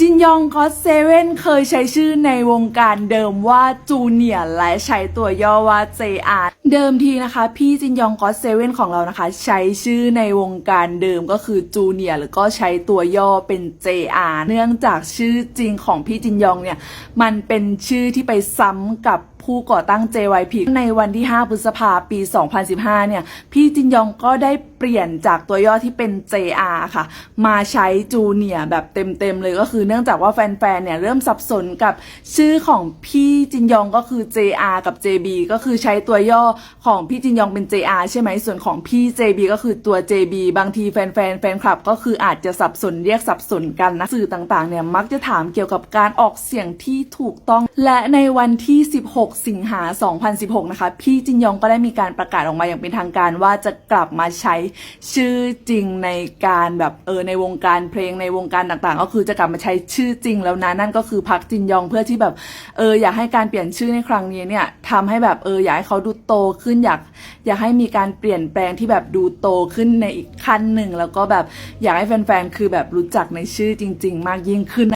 จินยองก็เซเว่นเคยใช้ชื่อในวงการเดิมว่าจูเนียร์และใช้ตัวย่อว่า JR เดิมทีนะคะ พี่จินยองก็เซเว่นของเรานะคะ ใช้ชื่อในวงการเดิมก็คือจูเนียร์หรือก็ใช้ตัวย่อเป็น JR เนื่องจากชื่อจริงของพี่จินยองเนี่ย มันเป็นชื่อที่ไปซ้ำกับ ผู้ก่อตั้ง JYP ในวันที่ 5 พฤษภาปี 2015 เนี่ย พี่จินยองก็ได้เปลี่ยนจากตัวย่อที่เป็น JR ค่ะ มาใช้จูเนียแบบเต็มๆเลยก็คือเนื่องจากว่าแฟนๆ เนี่ย เริ่มสับสนกับชื่อของพี่จินยองก็คือ JR กับ JB ก็คือใช้ตัวย่อของพี่จินยองเป็น JR ใช่ไหมส่วนของพี่ JB ก็คือตัว JB บางทีแฟนๆ แฟนคลับ ก็คืออาจจะสับสนเรียกสับสนกันนะสื่อต่างๆ เนี่ยมักจะถามเกี่ยวกับการออกเสียงที่ถูกต้อง และในวันที่ 16 16 สิงหา 2016 นะคะ พี่จินยองก็ได้มีการประกาศออกมาอย่างเป็นทางการว่าจะกลับมาใช้ชื่อจริงในการแบบเออในวงการเพลงในวงการต่างๆ ก็คือจะกลับมาใช้ชื่อจริงแล้วนะนั่นก็คือพักจินยองเพื่อที่แบบเอออยากให้การเปลี่ยนชื่อในครั้งนี้เนี่ยทำให้แบบเอออยากให้เขาดูโตขึ้นอยากอยากให้มีการเปลี่ยนแปลงที่แบบดูโตขึ้นในอีกขั้นหนึ่งแล้วก็แบบอยากให้แฟนๆคือแบบรู้จักในชื่อจริง ๆ มากยิ่งขึ้น